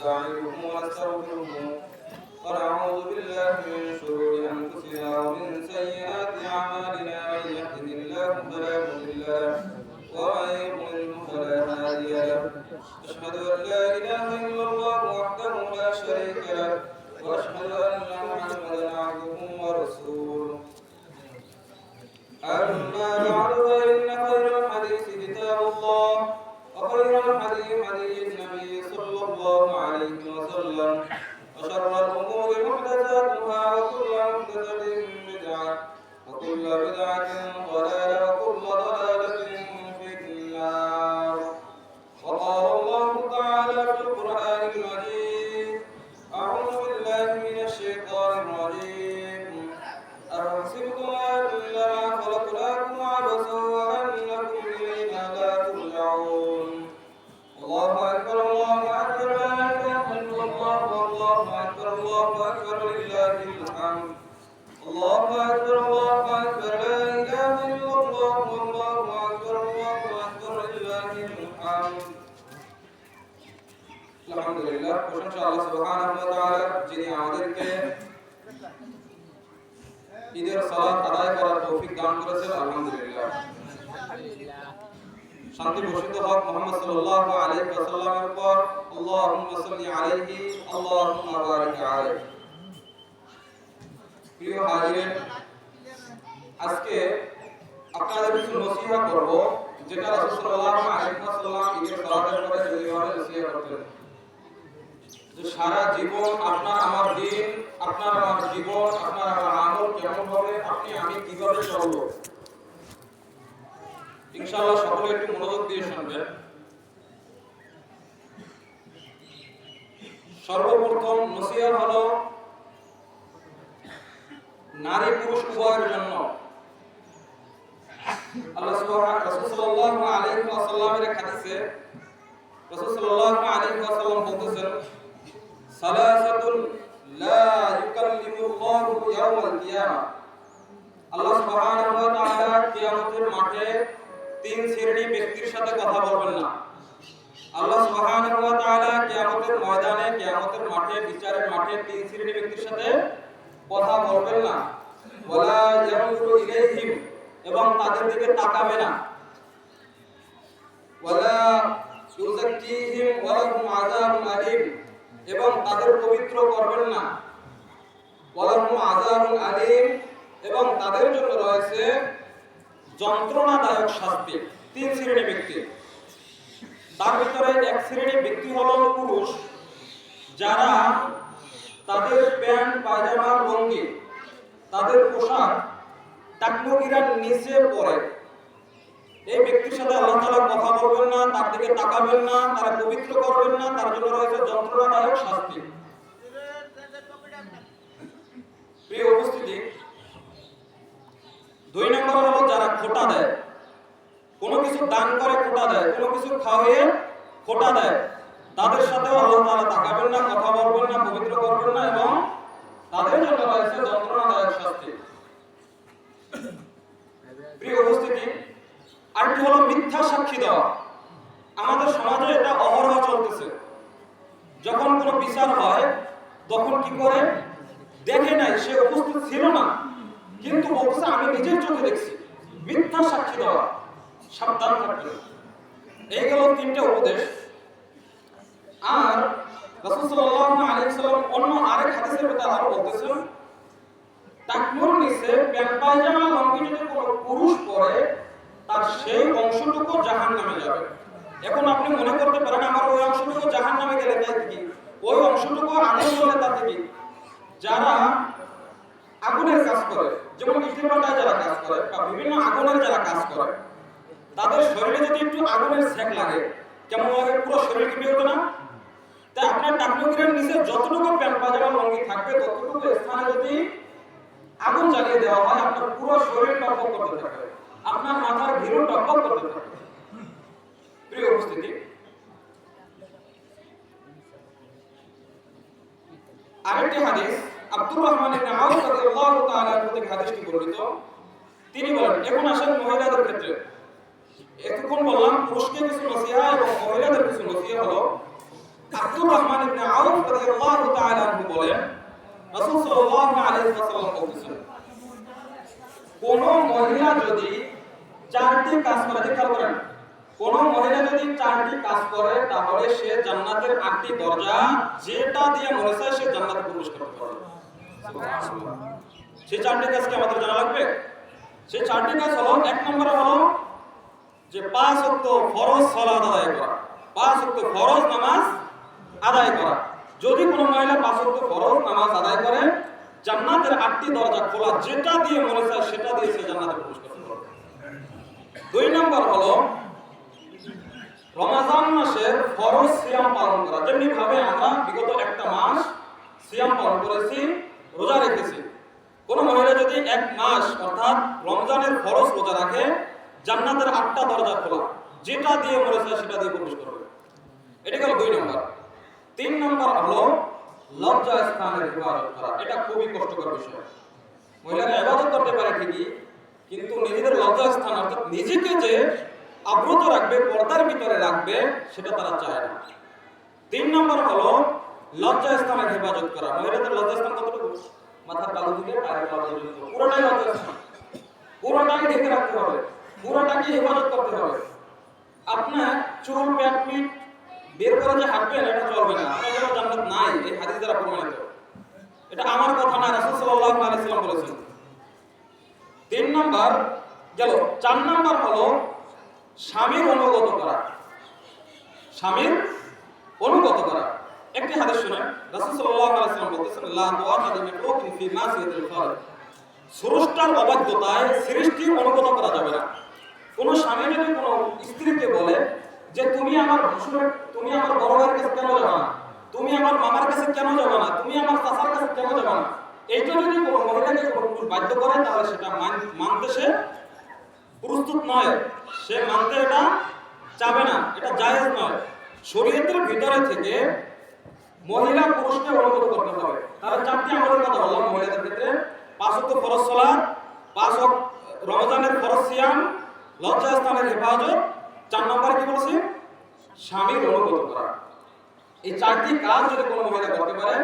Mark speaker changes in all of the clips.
Speaker 1: ونستعينه ونستغفره আল্লাহ সুবহানাহু ওয়া তাআলা, যিনি আমাদেরকে ঈদের সালাত আদায় করার তৌফিক দান করেছেন, আলহামদুলিল্লাহ। শান্তি বর্ষিত হক মুহাম্মদ সাল্লাল্লাহু আলাইহি ওয়াসাল্লামের উপর আল্লাহুম্মা সাল্লি আলাইহি, আল্লাহুম্মা বারিক আলাইহি। প্রিয় হাজিরিন আজকে আপনাদের কিছু নসিহত করব, যেটা রাসূল সাল্লাল্লাহু আলাইহি ওয়াসাল্লাম ঈদের সালাতের পরে নসিহত করতেন। সারা জীবন আপনার আমার দিন, আপনার আমার জীবন, আপনার আমার আমল কেমন হবে, আপনি, আমি কীভাবে চলবো? ইনশাআল্লাহ সকলে একটু মনোযোগ দিয়ে শুনবেন। সর্বপ্রথম নসিহত হলো নারী পুরুষ উভয়ের জন্য। আল্লাহ সুবহানাহু রাসূল সাল্লাল্লাহু বলতেছেন সালাসাতুন লা ইউকাল্লিমুল্লাহু ইয়াওমাল কিয়ামা। আল্লাহ সুবহানাহু ওয়া তাআলা কিয়ামতের মাঠে তিন শ্রেণি ব্যক্তির সাথে কথা বলবেন না। আল্লাহ সুবহানাহু ওয়া তাআলা কিয়ামতের ময়দানে, কিয়ামতের মাঠে, বিচারের মাঠে তিন শ্রেণি ব্যক্তির সাথে কথা বলবেন না। ওয়ালা ইয়ানজুরু ইলাইহিম, এবং তাদের দিকে তাকাবে না। ওয়ালা ইউযাক্কিহিম ওয়া লাহুম আযাবুন আলীম। এবং তাদের পবিত্র করবেন না। ওয়া লাহুম আযাবুন আলীম এবং তাদের জন্য রয়েছে যন্ত্রণাদায়ক শাস্তি, তিন শ্রেণি ব্যক্তি। তার ভিতরে এক শ্রেণি ব্যক্তি হলো পুরুষ, যারা তাদের প্যান্ট, পায়জামা, লঙ্গি, তাদের পোশাক টাকমুকিরার নিচে পড়ে এই ব্যক্তির সাথে আল্লাহ তালা কথা বলবেন না, তার দিকে তাকাবেন না, তারা পবিত্র করবেন না, তার জন্য রয়েছে যন্ত্রণাদায়ক শাস্তি। প্রিয় উপস্থিতি, দুই নম্বর হলো যারা খোটা দেয়। কোনো কিছু দান করে, খোটা দেয়। কোনো কিছু খাওয়িয়ে খোটা দেয়। তাদের সাথেও আল্লাহ তাআলা তাকাবেন না, কথা বলবেন না, পবিত্র করবেন না এবং তাদের জন্য রয়েছে যন্ত্রণাদায়ক শাস্তি। প্রিয় উপস্থিতি আরেকটি হলো মিথ্যা সাক্ষী দেওয়া। আমাদের সমাজে এটা অহরহ চলতেছে। যখন কোনো বিচার হয়, তখন কি করে? দেখে নাই, সে উপস্থিত ছিল না। কিন্তু বলছে আমি নিজের চোখে দেখছি। মিথ্যা সাক্ষী দেওয়া। সাবধান থাকবে এই গেল তিনটে উপদেশ। আর অন্য আরেক হাদিসের মধ্যে আরও বলতেছেন টাকনুর নিচে প্যান্ট পায়জামা লঙ্গি যদি কোনো পুরুষ পরে তার সেই অংশটুকু জাহান্নামে যাবে। এখন আপনি মনে করতে পারেন, আমার ওই অংশটুকু জাহান নামে গেলে তাই কি ওই অংশটুকু আগুন জ্বলে তাতে কি যারা আগুনের কাজ করে, যেমন ইটের ভাটায় যারা কাজ করে বা বিভিন্ন আগুনের যারা কাজ করে, তাদের শরীরে যদি একটু আগুনের সেক লাগে কেমন লাগে পুরো শরীর কেঁপে ওঠে না? তাই আপনার টাকনুকিরের নিচে যতটুকু প্যান্ট পাজামা লঙ্গি থাকবে, ততটুকু স্থানে যদি আগুন জ্বালিয়ে দেওয়া হয়, আপনার পুরো শরীর টকবক করতে থাকবে। আপনার মাথার ভিড় টকবক করতে থাকবে প্রিয় উপস্থিতি, আরেকটি হাদিস আব্দুর রহমান ইবনে আউফ রাদিয়াল্লাহু তাআলা হাদিসটি বর্ণিত। তিনি বলেন, এখন আসেন মহিলাদের ক্ষেত্রে। এতক্ষণ বললাম, পুরুষকে কিছু নসিহা এবং মহিলাদের কিছু নসিহা হলো, আব্দুর রহমান ইবনে রাদিয়াল্লাহু তাআলা বলেন, রাসূল সাল্লাল্লাহু আলাইহি ওয়াসাল্লাম বলেছেন, কোন মহিলা যদি চারটি কাজ করে, খেয়াল করেন। কোন মহিলা যদি চারটি কাজ করে, তাহলে সে জান্নাতের আটটি দরজা যেটা দিয়ে মনে সে জান্নাতে প্রবেশ করতে সুবহানাল্লাহ। সেই চারটি কাজ কি আমাদের জানা লাগবে? সেই চারটি কাজ হলো, এক নম্বরে হলো যে পাঁচ ওয়াক্ত ফরজ সালাত আদায় করা। পাঁচ ওয়াক্ত ফরজ নামাজ আদায় করা। যদি কোনো মহিলা পাঁচ ওয়াক্ত ফরজ নামাজ আদায় করে, জান্নাতের আটটি দরজা খোলা যেটা দিয়ে মনে চায় সেটা দিয়ে সে জান্নাতে প্রবেশ পারবে। দুই নম্বর হলো, রমাজান মাসের ফরজ সিয়াম পালন করা। যেমনি ভাবে আমরা বিগত একটা মাস সিয়াম পালন করেছি, রোজা রেখেছি। কোন মহিলা যদি এক মাস, অর্থাৎ রমজানের ফরজ রোজা রাখে, জান্নাতের আটটা দরজা খোলা। যেটা দিয়ে মরেছে সেটা দিয়ে প্রবেশ করবে। এটা গেল দুই নম্বর। তিন নম্বর হলো লজ্জা স্থানের করা। এটা খুবই কষ্টকর বিষয়। মহিলারা ইবাদত করতে পারে ঠিকই কিন্তু নিজেদের লজ্জা স্থান অর্থাৎ নিজেকে যে আব্রত রাখবে, পর্দার ভিতরে রাখবে, সেটা তারা চায় না। তিন নম্বর হলো লজ্জা স্থানের হেফাজত করা। মহিলাদের লজ্জা স্থান কতটুকু? মাথার তালু থেকে পায়ের তালু পর্যন্ত পুরোটাই লজ্জা স্থান পুরোটাই ঢেকে রাখতে হবে। পুরোটাকে হেফাজত করতে হবে। আপনার চুল প্যাট পিট বের করে যে হাঁটবেন, এটা চলবে না। আপনার জন্য জান্নাত নাই, এই হাদিস দ্বারা প্রমাণিত। এটা আমার কথা না, রাসূল সাল্লাল্লাহু আলাইহি সাল্লাম বলেছেন তিন নাম্বার, গেল। চার নাম্বার হলো স্বামীর অনুগত করা। স্বামীর অনুগত করা। একটি হাদিস শুনেন, রাসূল স্রষ্টার অবাধ্যতায় সৃষ্টির অনুগত করা যাবে না। কোন স্বামী যদি কোনো স্ত্রীকে বলে যে, তুমি আমার ভাসুরের তুমি আমার বড় ভাইয়ের কাছে কেন যাবে না? তুমি আমার মামার কাছে কেন যাবে না? তুমি আমার চাচার কাছে কেন যাবে না? এইটা যদি কোনো মহিলাকে বাধ্য করে, তাহলে সেটা মান- মানতে সে প্রস্তুত নয়। সে মানতে এটা চাবে না, এটা জায়েজ নয়। শরীয়তের ভিতরে থেকে মহিলা পুরুষকে অনুগত করতে হবে। তারা চারটি আমলের কথা বললাম, মহিলাদের ক্ষেত্রে। পাঁচ ওয়াক্ত ফরজ সালাত, পাঁচ রমজানের ফরজ সিয়াম লজ্জা স্থানের হেফাজত। চার নম্বরে কি বলছি? স্বামীর অনুগত করা। এই চারটি কাজ যদি কোনো মহিলা করতে পারে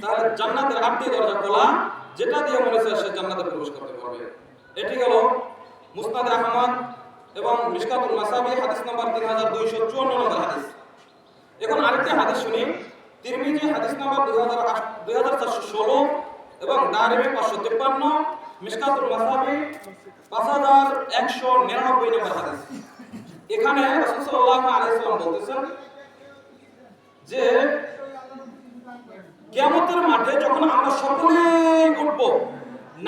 Speaker 1: তাহলে জান্নাতের আটটি দরজা খোলা, যেটা দিয়ে মনে হয় সে জান্নাতে প্রবেশ করতে পারবে। এটি গেল মুসনাদ আহমদ এবং মিশকাতুল মাসাবি, হাদিস নাম্বার তিন হাজার দুইশো চুয়ান্ন নম্বর হাদিস। এখন আরেকটি হাদিস শুনি। তিরমিজি, হাদিস নাম্বার দুই হাজার দুই হাজার চারশো ষোলো এবং দারিমি পাঁচশো তিপ্পান্ন, মিশকাতুল মাসাবি পাঁচ হাজার একশো নিরানব্বই নম্বর হাদিস। এখানে রাসূল সাল্লাল্লাহু আলাইহি সাল্লাম বলতেছেন যে কিয়ামতের মাঠে যখন আমরা সকলে উঠব,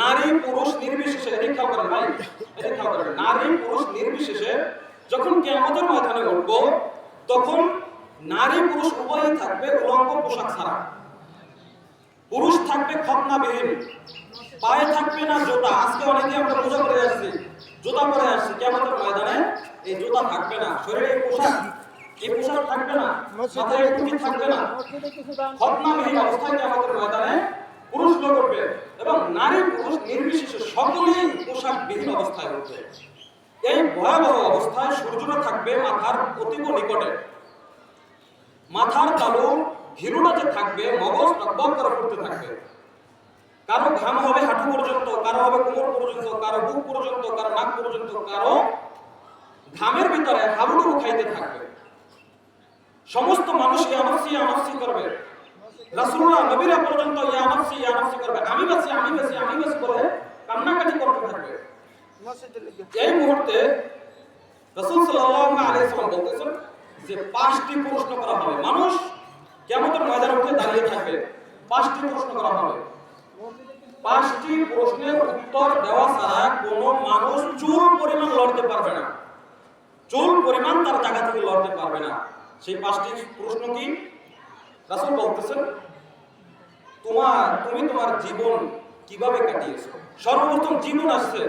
Speaker 1: নারী পুরুষ নির্বিশেষে এদিক খেয়াল করেন ভাই এদিক খেয়াল করেন, নারী পুরুষ নির্বিশেষে যখন কিয়ামতের ময়দানে উঠব, তখন নারী পুরুষ উভয়ই থাকবে উলঙ্গ পোশাক ছাড়া। পুরুষ থাকবে খতনাবিহীন পায়ে থাকবে না জুতা। আজকে অনেকে আমরা পূজা করে আসছি, জুতা পরে আসছি। কিয়ামতের ময়দানে এই জুতা থাকবে না। শরীরে পোশাক এই পোশাক থাকবে না। মাথায় টুপি থাকবে না। খতনাবিহীন অবস্থায় কিয়ামতের ময়দানে পুরুষ লোক উঠবে এবং নারী পুরুষ নির্বিশেষে সকলেই পোশাকবিহীন অবস্থায় উঠবে এই ভয়াবহ অবস্থায় সূর্যটা থাকবে মাথার অতীব নিকটে। মাথার তালু ঘিরুটা যে থাকবে মগজ টকবক করে ফুটতে থাকবে। কারও ঘাম হবে হাঁটু পর্যন্ত কারও হবে কোমর পর্যন্ত কারও বুক পর্যন্ত কারও নাক পর্যন্ত কারও ঘামের ভিতরে হাবুডুবু খাইতে থাকবে। সমস্ত মানুষ ইয়ানফসি ইয়ানফসি করবে। রাসূলুল্লাহ নবীরা পর্যন্ত ইয়ানফসি ইয়ানফসি করবে। আমি বাসি আমি বাসি আমি বাসি করে কান্নাকাটি করতে থাকবে। এই মুহূর্তে রাসূল সাল্লাল্লাহু আলাইহি সাল্লাম বলতেছেন যে পাঁচটি প্রশ্ন করা হবে। মানুষ কিয়ামতের ময়দানে উঠে দাঁড়িয়ে থাকবে। পাঁচটি প্রশ্ন করা হবে। পাঁচটি প্রশ্নের উত্তর দেওয়া ছাড়া কোনো মানুষ চুল পরিমাণ লড়তে পারবে না। চুল পরিমাণ তার জায়গা থেকে লড়তে পারবে না। সেই পাঁচটি প্রশ্ন কি? রাসূল বলতেছেন, তোমার, তুমি তোমার জীবন কীভাবে কাটিয়েছো? সর্বপ্রথম জীবন আসছে,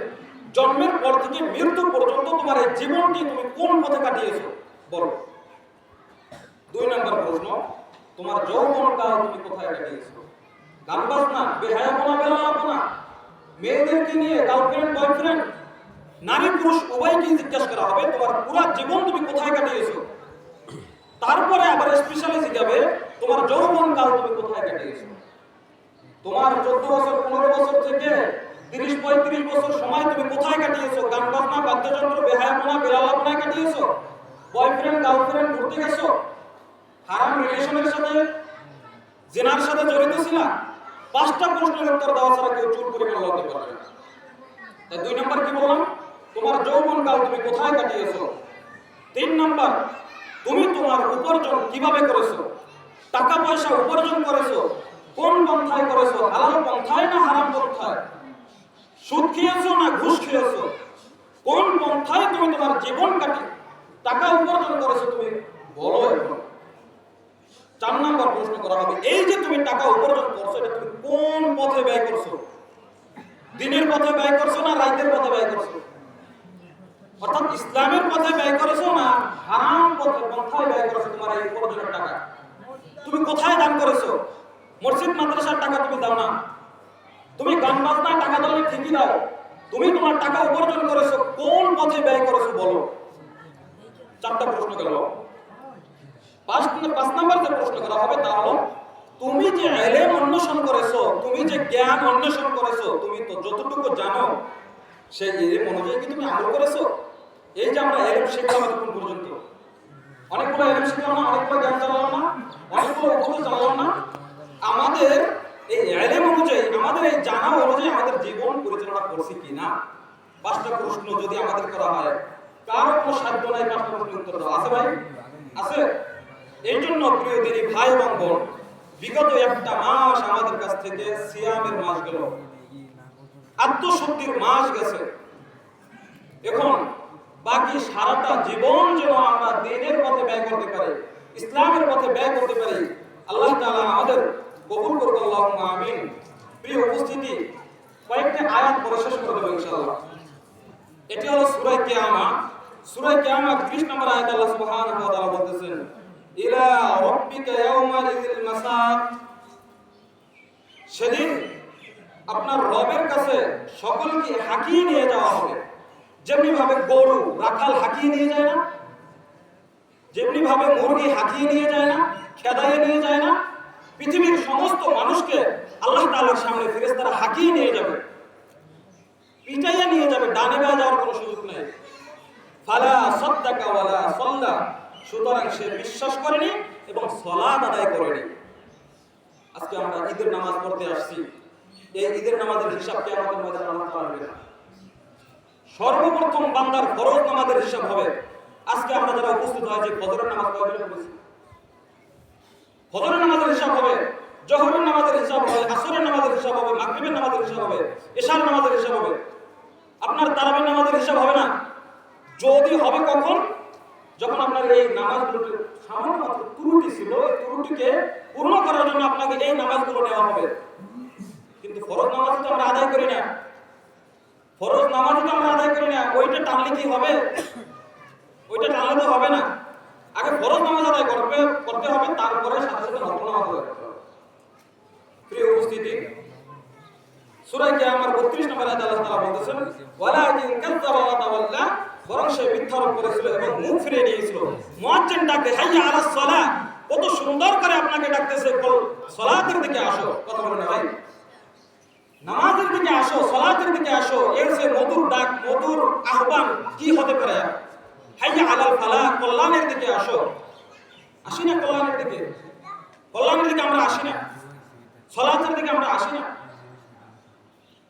Speaker 1: জন্মের পর থেকে মৃত্যু পর্যন্ত তোমার এই জীবনটি তুমি কোন পথে কাটিয়েছো? বলো। দুই নম্বর প্রশ্ন, তোমার যৌবনকাল তুমি কোথায় কাটিয়েছো? গান বাজনা, বেহায়াপনা বেলাপনা মেয়েদেরকে নিয়ে গার্লফ্রেন্ড বয়ফ্রেন্ড নারী পুরুষ উভয়কে জিজ্ঞাসা করা হবে, তোমার পুরো জীবন তুমি কোথায় কাটিয়েছো? তারপরে আবার স্পেশালি জিজ্ঞাবে তোমার যৌবন কাল তুমি কোথায় কাটিয়েছো? তোমার চোদ্দ বছর, পনেরো বছর থেকে তিরিশ, পঁয়ত্রিশ বছর সময় তুমি কোথায় কাটিয়েছো? গান বাজনা, বাদ্যযন্ত্র, বেহায়াপনা বেলালাপনায় কাটিয়েছো? বয়ফ্রেন্ড গার্লফ্রেন্ড ঘুরতে গেছো? হারাম রিলেশনের সাথে জেনার সাথে জড়িত ছিলা? পাঁচটা প্রশ্নের উত্তর দেওয়া ছাড়া কেউ চুপ করে বের হতে পারবে না। তাই দুই নম্বর কি বললাম? তোমার যৌবন কাল তুমি কোথায় কাটিয়েছো? তিন নম্বর তুমি তোমার উপার্জন কীভাবে করেছ? টাকা পয়সা উপার্জন করেছ? কোন পন্থায় করেছ? হালাল পন্থায় না হারাম পন্থায়? সুদ খেয়েছো না ঘুষ খেয়েছো? কোন পন্থায় তুমি তোমার জীবন কাটি? টাকা উপার্জন করেছ তুমি? বলো চার নম্বর প্রশ্ন করা হবে, এই যে তুমি টাকা উপার্জন করছ, এটা তুমি কোন পথে ব্যয় করছ? দিনের পথে ব্যয় করছ না রাতের পথে ব্যয় করছ? অর্থাৎ ইসলামের পথে ব্যয় করেছ না হারাম পথে পন্থায় ব্যয় করেছ তোমার এই উপার্জনের টাকা? তুমি কোথায় দান করেছ? মসজিদ, মাদ্রাসার টাকা তুমি দাও না। তুমি গান বাজনায় টাকা দাও ঠিকই দাও। তুমি তোমার টাকা উপার্জন করেছ, কোন পথে ব্যয় করেছ বলো? চারটা প্রশ্ন গেল। পাঁচ পাঁচ নাম্বার যে প্রশ্ন করা হবে তা হলো, তুমি যে এলেম অন্বেষণ করেছ, তুমি যে জ্ঞান অন্বেষণ করেছ, তুমি তো যতটুকু জানো, সেই এলেম অনুযায়ী কি তুমি আমল করেছ? এই যে আমরা এলেম শিখলাম এতক্ষণ পর্যন্ত অনেকগুলো এলেম শিখলাম না অনেকগুলো জ্ঞান জানলাম না, অনেকগুলো উপদেশ জানলাম না। আমাদের এই এলেম অনুযায়ী, আমাদের এই জানা অনুযায়ী আমাদের জীবন পরিচালনা করছি কিনা? পাঁচটা প্রশ্ন যদি আমাদের করা হয়। কারও কোনো সাধ্য নাই পাঁচটা প্রশ্ন উত্তর দেওয়া? আছে ভাই? আছে? এই জন্য প্রিয় দিনী ভাই এবং বোন, বিগত একটা মাস আমাদের কাছ থেকে সিয়ামের মাস গেল। আত্মশুদ্ধির মাস গেছে। এখন বাকি সারাটা জীবন যেন আমরা দিনের পথে ব্যয় করতে পারি, ইসলামের পথে ব্যয় করতে পারি, আল্লাহ তাআলা আমাদের কবুল করুক, আল্লাহুম্মা আমিন। প্রিয় উপস্থিতি, কয়েকটি আয়াত পড়ে শেষ করে দেবো ইনশাআল্লাহ। এটি হলো সূরা কিয়ামা। সূরা কিয়ামা 30 নম্বর আয়াত আল্লাহ সুবহানাহু ওয়া বলতেছেন, ইলা রাব্বিকা ইয়াওমা ইযিল মাসাক। সেদিন আপনার রবের কাছে সকলকে হাকিয়ে নিয়ে যাওয়া হবে। যেমনি ভাবে গরু রাখাল হাকিয়ে নিয়ে যায় না যেমনি ভাবে মুরগি হাকিয়ে নিয়ে যায় না, খেদাইয়ে নিয়ে যায় না, পৃথিবীর সমস্ত মানুষকে আল্লাহ তাআলার সামনে ফেরেশতারা হাকিয়ে নিয়ে যাবে। নিয়ে যাবে, ডানে যাওয়ার কোনো সুযোগ নেই। ফালা সাল্লা, সুতরাং সে বিশ্বাস করেনি এবং আদায় করেনি। আজকে আমরা ঈদের নামাজ পড়তে আসছি। এই ঈদের নামাজের হিসাব কে আমাদের মধ্যে আল্লাহ না। সর্বপ্রথম বান্দার ফরজ নামাজের হিসাব হবে। আজকে আমরা যারা উপস্থিত হয়েছি, ফজরের নামাজ কয়জন পড়েছি? ফজরের নামাজের হিসাব হবে, জহরের নামাজের হিসাব হবে, আসরের নামাজের হিসাব হবে, মাগরিবের নামাজের হিসাব হবে, এশার নামাজের হিসাব হবে। আপনার তারাবির নামাজের হিসাব হবে না? যদি হবে কখন? যখন আপনার এই নামাজগুলোতে সামান্য ত্রুটি ছিল ত্রুটিকে পূর্ণ করার জন্য আপনাকে এই নামাজগুলো নেওয়া হবে। কিন্তু ফরজ নামাজ তো আমরা আদায় করি না। ফরজ নামাজ তো আমরা আদায় করি না, ওইটা টানলে কি হবে? ওইটা টানলে তো হবে না। আগে ফরজ নামাজ আদায় করবে, করতে হবে, তারপরে সাথে সাথে নফল নামাজ আদায় করতে হবে। প্রিয় উপস্থিতি সূরা কিয়ামার 32 নম্বর আয়াতে আল্লাহ তাআলা বলতেছেন, ওয়ালাকিন কাযযাবা ওয়া তাওয়াল্লা বরং সে মিথ্যারোপ করেছিল এবং মুখ ফিরিয়ে নিয়েছিল। মুয়াজ্জিন ডাকে, হাইয়া আলাস সালাহ কত সুন্দর করে আপনাকে ডাকতেছে বল সালাতের দিকে আসো কথা বলেন ভাই। নামাজের দিকে আসো, সালাতের দিকে আসো, এর সে মধুর ডাক, মধুর আহ্বান কি হতে পারে? হাইয়া আলাল ফালাহ কল্যাণের দিকে আসো। আসি না কল্যাণের দিকে? কল্যাণের দিকে আমরা আসি না। সালাতের দিকে আমরা আসি না।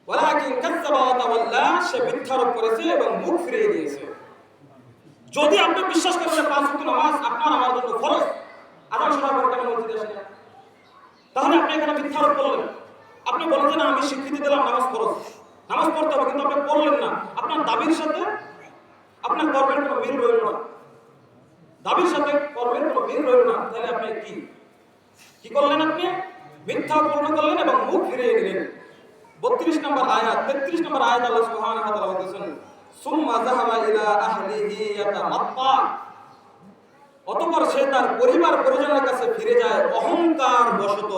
Speaker 1: ওয়ালাকিন কাযযাবা ওয়া তাওয়াল্লা, সে মিথ্যারোপ করেছে এবং মুখ ফিরিয়ে দিয়েছে। যদি আপনি বিশ্বাস করেন যে পাঁচ ওয়াক্ত নামাজ আপনার আমার জন্য ফরজ আদান শোনার পর কেন মসজিদে আসেন? তাহলে আপনি এখানে মিথ্যারোপ করলেন। আপনি বলেন যে না, আমি স্বীকৃতি দিলাম, নামাজ ফরজ নামাজ পড়তে হবে, কিন্তু আপনি পড়লেন না। আপনার দাবির সাথে আপনার কর্মের কোনো মিল রইল না। দাবির সাথে কর্মের কোনো মিল রইল না। তাহলে আপনি কি? কি করলেন আপনি? মিথ্যা পূর্ণ করলেন এবং মুখ ফিরিয়ে বত্রিশ নম্বর আয়াত, তেত্রিশ নম্বর আয়াত আল্লাহ সুবহানাহু ওয়া তাআলা বলতেছেন, সুম্মা ইলা সে তার পরিবার পরিজনের কাছে ফিরে যায়, অহংকার বশত।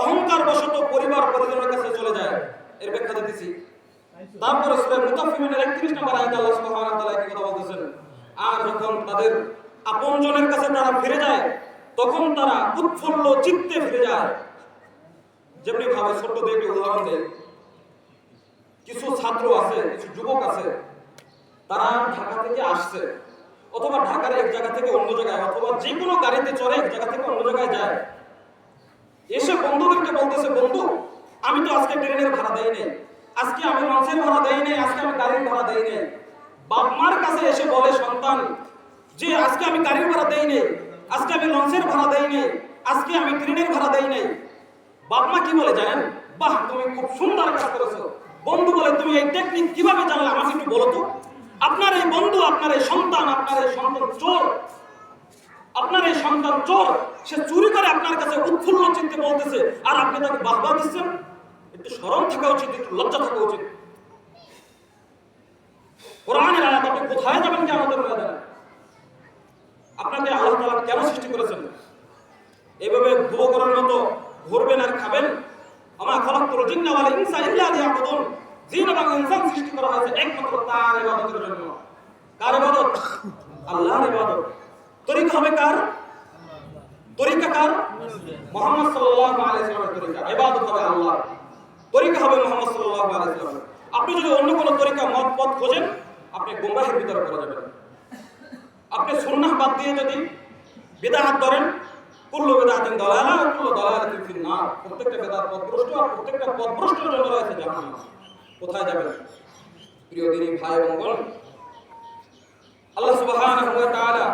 Speaker 1: অহংকার বশত পরিবার পরিজনের কাছে চলে যায়। এর ব্যাখ্যা দিতেছি। তারপরে সূরা মুতাফফিফিনের 31 নম্বর আয়াতে আল্লাহ সুবহানাহু ওয়া তাআলা কি কথা বলতেছেন, আর যখন তাদের আপনজনের কাছে তারা ফিরে যায়, তখন তারা উৎফুল্ল চিত্তে ফিরে যায়। যেমনি ভাবে ছোট্ট দিয়ে একটি উদাহরণ দেয় কিছু ছাত্র আছে, কিছু যুবক আছে, তারা ঢাকা থেকে আসছে, অথবা ঢাকার এক জায়গা থেকে অন্য জায়গায়, অথবা যে কোনো গাড়িতে চড়ে এক জায়গা থেকে অন্য জায়গায় যায়। এসে বন্ধুদেরকে বলতেছে, বন্ধু, আমি তো আজকে ট্রেনের ভাড়া দেই নাই আজকে আমি লঞ্চের ভাড়া দেই নাই আজকে আমি গাড়ির ভাড়া দেই নাই বাপ মার কাছে এসে বলে, সন্তান, যে আজকে আমি গাড়ির ভাড়া দেই নাই আজকে আমি লঞ্চের ভাড়া দেই নাই আজকে আমি ট্রেনের ভাড়া দেই নাই বাপ মা কি বলে জানেন? বাহ, তুমি খুব সুন্দর কাজ করেছ। বন্ধু বলে, তুমি এই টেকনিক কীভাবে জানলে আমাকে একটু বলো তো? আপনার এই বন্ধু, আপনার এই সন্তান, আপনার এই সন্তান চোর আপনার এই সন্তান চোর, সে চুরি করে আপনার কাছে উৎফুল্ল চিন্তে বলতেছে, আর আপনি তাকে বাহবা দিচ্ছেন। একটু স্মরণ থাকা উচিত, একটু লজ্জা থাকা উচিত। আয়াত, আপনি কোথায় যাবেন কি আমাদের আপনাকে আল্লাহ তাআলা কেন সৃষ্টি করেছেন? এভাবে ভুয়ো করার মতো ঘুরবেন আর খাবেন? আমা খলাকতুল জিন্না ওয়াল ইনসা ইল্লা জিন এবং ইনসান সৃষ্টি করা হয়েছে একমাত্র তার ইবাদতের জন্য। কার আল্লাহর তরিকা হবে কার? তরিকা কার? মুহাম্মদ সাল্লাল্লাহু আলাইহি ওয়াসাল্লামের তরিকা। ইবাদত হবে আল্লাহর। তরিকা হবে মুহাম্মদ সাল্লাল্লাহু আলাইহি ওয়াসাল্লাম আপনি যদি অন্য কোনো তরিকা মত পথ খোঁজেন, আপনি গোমরাহের ভিতরে পড়ে যাবেন। আপনি সুন্নাহ বাদ দিয়ে যদি বিদআত ধরেন, কুল্লু বিদআতিন দালালা ওয়া কুল্লু দালালাতিন ফিন নার প্রত্যেকটা বিদআত পথভ্রষ্ট, আর প্রত্যেকটা পথভ্রষ্টের জন্য রয়েছে জাহান্নাম। কোথায় যাবেন? প্রিয় দিনী ভাই এবং বোন, আল্লাহ সুবহানাহু ওয়া তাআলা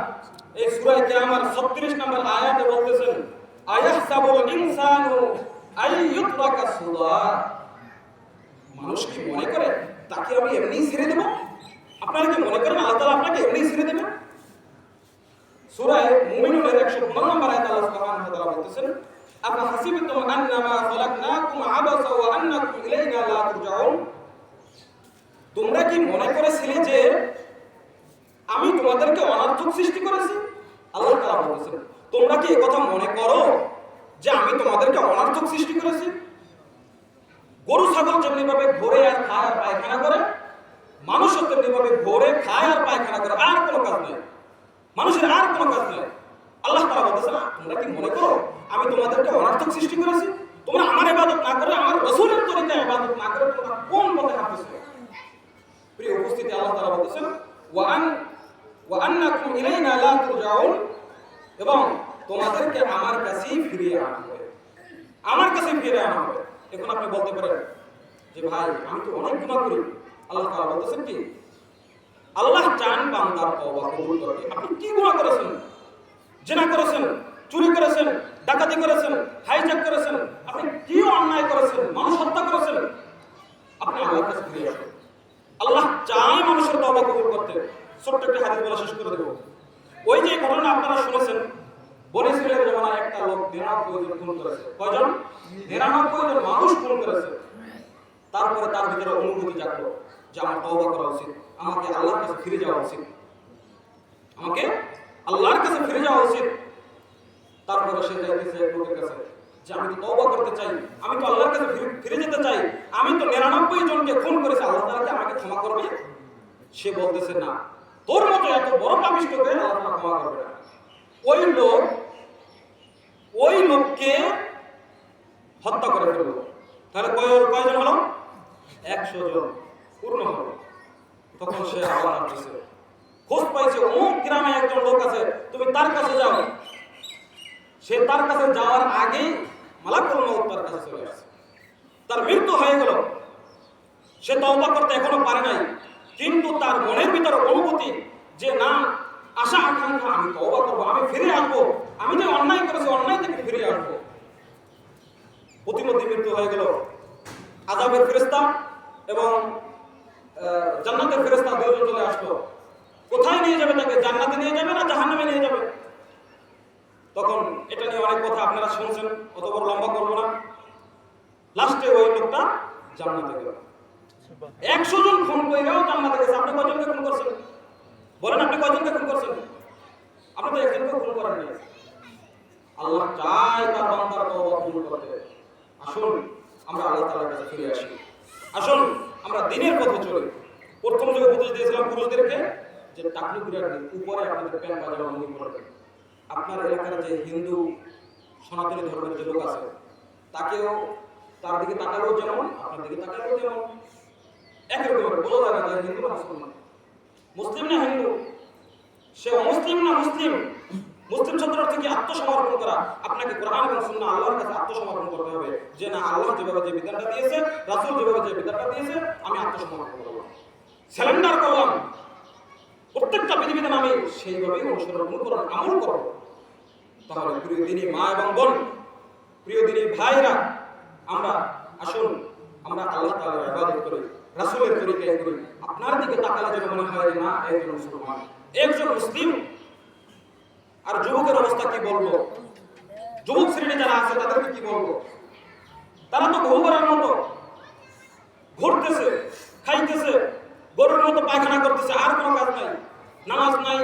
Speaker 1: এই সূরা কিয়ামার 36 নম্বর আয়াতে বলতেছেন আয়াহসাবুল ইনসানু আই ইউতরাকা সুদা? মানুষ কি মনে করে, তাকে আমি এমনি ছেড়ে দেব? আপনারা কি মনে করেন আল্লাহ তাআলা আপনাকে এমনি ছেড়ে দেবেন? সূরায়ে মুমিনুনের 115 নম্বর আয়াতে আল্লাহ সুবহানাহু ওয়া তাআলা বলতেছেন, আফা হাসিবতুম আন্নামা খালাকনাকুম আবাসা ওয়া আন্নাকুম ইলাইনা লা তুরজাউন? তোমরা কি মনে করেছিলে যে আমি তোমাদেরকে অনার্থক সৃষ্টি করেছি। আল্লাহ তাআলা বলেছেন, তোমরা কি কথা মনে করো যে আমি তোমাদেরকে অনার্থক সৃষ্টি করেছি? গরু, ছাগল যেমনি ভাবে ঘোরে আর খায় আর পায়খানা করে, মানুষও তেমনি ভাবে ঘোরে খায় আর পায়খানা করে, আর কোনো কাজ নেই। মানুষের আর কোনো কাজ নেই। আল্লাহ তাআলা বলতেছে না তোমরা কি মনে করো আমি তোমাদেরকে অনার্থক সৃষ্টি করেছি তোমরা আমার ইবাদত না করে আমার রাসূলের তরিকায় ইবাদত না করে তোমরা কোন পথে হাঁটতেছো প্রিয় উপস্থিতি আল্লাহ তাআলা বলতেছেন ওয়া আন ওয়া আন্নাকুম ইলাইনা লা তুরজাউন এবং তোমাদেরকে আমার কাছেই ফিরিয়ে আনা হবে আমার কাছে ফিরে আনা হবে এখন আপনি বলতে পারেন যে ভাই, আমি তো অনেক গুনাহ করি। আল্লাহ তাআলা বলতেছেন কি, আল্লাহ চান বান্দার তওবা কবুল করতে আপনি কি গুনাহ করেছেন? জেনা করেছেন, চুরি করেছেন, ডাকাতি করেছেন হাইজ্যাক করেছেন, আপনি কি অন্যায় করেছেন, মানুষ হত্যা করেছেন? আপনি কাছে ফিরে আসুন। আল্লাহ চায় মানুষের তওবা কবুল করতে। ছোট্ট একটা হাদিস বলা শেষ করে দেব। ওই যে ঘটনা আপনারা শুনেছেন, বনে ইসরায়েলের জমানায় একটা লোক নিরানব্বই জন খুন করেছে। কয়জন? নিরানব্বই জন মানুষ খুন করেছে। তারপরে তার ভিতরে অনুভূতি জাগলো যে আমার তওবা করা উচিত, আমাকে আল্লাহর কাছে ফিরে যাওয়া উচিত। আমাকে আল্লাহর কাছে ফিরে যাওয়া উচিত। তারপরে সে যাইতেছে লোকের কাছে যে আমি তো তওবা করতে চাই, আমি তো আল্লাহর কাছে ফিরে- যেতে চাই, আমি তো নিরানব্বই জনকে খুন করেছি, আল্লাহ তাআলা কি আমাকে ক্ষমা করবে? সে বলতেছে, না, তোর মতো এত বড় পাপিষ্টকে আল্লাহ তাআলা ক্ষমা করবে না। ওই লোক, ওই লোককে হত্যা করে ফেলল। তাহলে কয় কয়জন হলো? একশো জন পূর্ণ হলো। তখন সে আবার আসছে খোঁজ পাইছে অমুক গ্রামে একজন লোক আছে তুমি তার কাছে যাও। সে তার কাছে যাওয়ার আগেই মালাকুল মউত তার কাছে চলে আসে তার মৃত্যু হয়ে গেল। সে তওবা করতে এখনও পারে নাই কিন্তু তার মনের ভিতরে অনুভূতি যে না আশা আকাঙ্ক্ষা আমি তওবা করব আমি ফিরে আসব আমি যে অন্যায় করেছি অন্যায় থেকে ফিরে আসব। প্রতিমধ্যে মৃত্যু হয়ে গেল। আজাবের ফেরেস্তা এবং জান্নাতের ফেরেস্তা দুজন চলে আসলো। কোথায় নিয়ে যাবে তাকে? জান্নাতে নিয়ে যাবে না জাহান্নামে নিয়ে যাবে? তখন এটা নিয়ে অনেক কথা আপনারা শুনছেন, অত বড় লম্বা করব না। লাস্টে ওই লোকটা জান্নাতে গেল। একশো জন খুন কইরাও জান্নাতে গেছে। আপনি কয়জনকে খুন করছেন? বলেন আপনি কয়জনকে খুন করছেন? আপনি তো একজনকে খুন করেন আল্লাহ চায় তার বান্দার কবুল করতে। আসুন। আমরা আল্লাহ তাআলার কাছে ফিরে আসি। আসুন আমরা দিনের পথে চলি। প্রথম যুগে উপদেশ দিয়েছিলাম পুরুষদেরকে যে টাকলু কুড়িয়ে উপরে আপনাদের প্যান বাজানো বন্ধ করবেন। আপনার এলাকার যে হিন্দু সনাতনী ধর্মের যে লোক আছে তাকেও তার দিকে তাকালেও যেমন আপনার দিকে তাকালেও যেমন একই রকম বোঝা যায় না হিন্দু না মুসলমান। মুসলিম না হিন্দু? সে অমুসলিম না মুসলিম? মুসলিম শব্দটার থেকে আত্মসমর্পণ করা? আপনাকে কোরআন এবং সুন্নাহ আল্লাহর কাছে আত্মসমর্পণ করতে হবে। যে না, আল্লাহ যেভাবে যে বিধানটা দিয়েছে, রাসূল যেভাবে যে বিধানটা দিয়েছে, আমি আত্মসমর্পণ করব। স্যালেন্ডার করলাম। প্রত্যেকটা বিধিবিধান আমি সেইভাবেই অনুসরণ, অনুকরণ, আমল করব। তাহলে প্রিয় দিনী মা এবং বোন, প্রিয় দিনী ভাইরা, আমরা আসুন, আমরা আল্লাহ তাআলার ইবাদত করি, রাসূলের তরিকায় করি। আপনার দিকে তাকালে যেন মনে হয়, না, একজন মুসলমান। একজন মুসলিম আর যুবকের অবস্থা কি বলব? যুবক শ্রেণি যারা আছে, তাদেরকে কি বলব? তারা তো গহবরের মতো। ঘুরতেছে, খাইতেছে, গরুর মতো পায়খানা করতেছে, আর কোনো কাজ নাই। নামাজ নাই,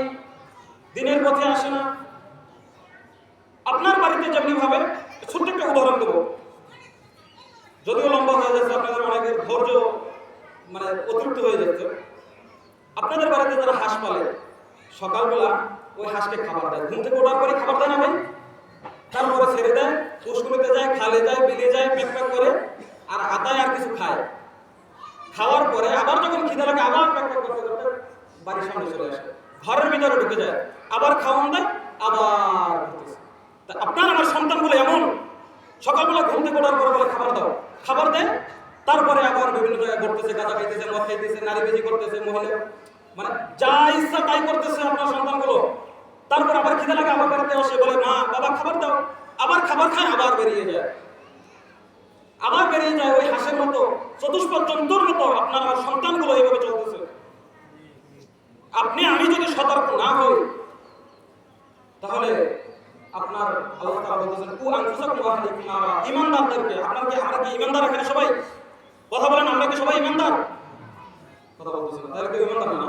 Speaker 1: দিনের পথে আসে না। আপনার বাড়িতে যেমনি ভাবে ছোট্ট একটা উদাহরণ দেবো। যদিও লম্বা হয়ে যাচ্ছে, আপনাদের অনেকের ধৈর্য মানে অতিরিক্ত হয়ে যাচ্ছে। আপনাদের বাড়িতে যারা হাঁস পালে, সকালবেলা ওই হাঁসকে খাবার দেয়। ঘুম থেকে ওঠার পরে খাবার দেয় না ভাই? তারপরে ছেড়ে দেয় পুষ্কুলিতে যায়, খালে যায়, বিলে যায় প্যাক করে, আর আদায় আর কিছু খায়। খাওয়ার পরে আবার যখন খিদে লাগে, আবার প্যাক করতে করতে বাড়ির সামনে চলে আসে। ঘরের ভিতরে ঢুকে যায়, আবার খাওয়ান দেয়, আবার আপনার আমার সন্তানগুলো এমন? সকালবেলা ঘুম থেকে ওঠার পরে বলে, খাবার দাও। খাবার দেয়, তারপরে আবার বিভিন্ন জায়গায় ঘটতেছে গাঁজা খাইতেছে, মদ খাইতেছে নারী বেজি করতেছে, মহিলা। মানে যা ইচ্ছা তাই করতেছে আপনার সন্তানগুলো। তারপর আবার খিদে লাগে, আবার বাড়িতে আসে, বলে মা বাবা, খাবার দাও। আবার খাবার খায়, আবার বেরিয়ে যায়। আবার বেরিয়ে যায় ওই হাঁসের মতো, চতুষ্পদ জন্তুর মতো আপনার আমার সন্তানগুলো এইভাবে চলতেছে। আপনি, আমি যদি সতর্ক না হই, তাহলে আপনার আল্লাহ তাআলা বলতেছেন, কু আনফুসাকুম ওয়া আহলিকুম আপনার কি, আমরা কি এখানে সবাই? কথা বলেন, আমরা কি সবাই ঈমানদার না।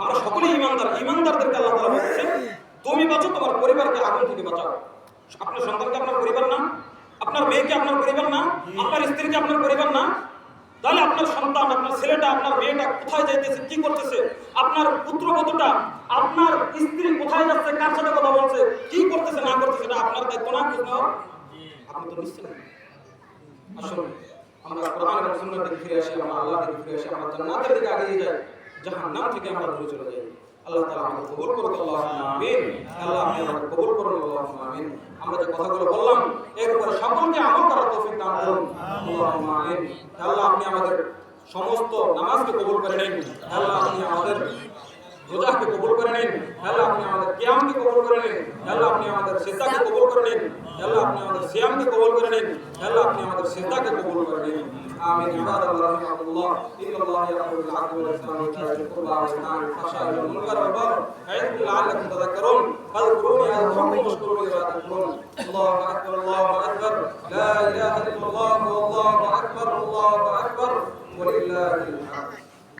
Speaker 1: আমরা সকলেই ঈমানদার ঈমানদারদেরকে আল্লাহ তাআলা বলতেছেন তুমি বাঁচো, তোমার পরিবারকে আগুন থেকে বাঁচাও। আপনার সন্তানকে আপনার পরিবার না, আপনার মেয়েকে আপনার পরিবার না, আপনার স্ত্রীকে আপনার পরিবার না। তাহলে আপনার সন্তান, আপনার ছেলেটা, আপনার মেয়েটা কোথায় যাইতেছে, কি করতেছে? আপনার পুত্রবধূটা আপনার স্ত্রী কোথায় যাচ্ছে, কার সাথে কথা বলছে, কি করতেছে, না করতেছে এটা আপনার দায়িত্ব না বুঝতে আপনি তো নিশ্চিত। না। আমরা কোরআন এবং সুন্নাহর দিকে ফিরে আসি, আমরা আল্লাহর দিকে ফিরে আসি, আমরা জান্নাতের দিকে এগিয়ে যাই, জাহান্নাম থেকে আমরা দূরে চলে যাই। আল্লাহ তাআলা আমাদের কবুল করুন আল্লাহুম্মা আমিন। আল্লাহ আমাদের কবুল করুন, আল্লাহুম্মা আমিন। আমরা যে কথাগুলো বললাম এর উপরে সকলকে আমল করার তৌফিক দান করুন। আল্লাহুম্মা আমিন। আল্লাহ, আপনি আমাদের সমস্ত নামাজকে কবুল করে নিন। আল্লাহ, আপনি আমাদের রোজাকে কবুল করে নিন। আল্লাহ, আপনি আমাদের কিয়ামকে কবুল করে নিন। আল্লাহ, আপনি আমাদের সিজদাকে কবুল করে নিন। আল্লাহ আপনি আমাদের সিয়ামকে কবুল করে নিন আল্লাহ আপনি আমাদের সিজদাকে কবুল করে নিন আমিন ইবাদাল্লাহ রাহিমাহুল্লাহ ইন্নাল্লাহ ইয়ামুরু বিল আদলি ওয়াল ইহসানি ওয়া ইতা'i যিল কুরবা ওয়া ইয়ানহা আনিল ফাহশা'i ওয়াল মুনকার ওয়াল বাগই ইয়া'iদুকুম লা'allaকুম তাযাক্কারুন ফাযকুরুনি আযকুরকুম ওয়াশকুরু লি ওয়া তাশকুরুন আল্লাহু আকবার আল্লাহু আকবার লা ইলাহা ইল্লাল্লাহ ওয়াল্লাহু আকবার আল্লাহু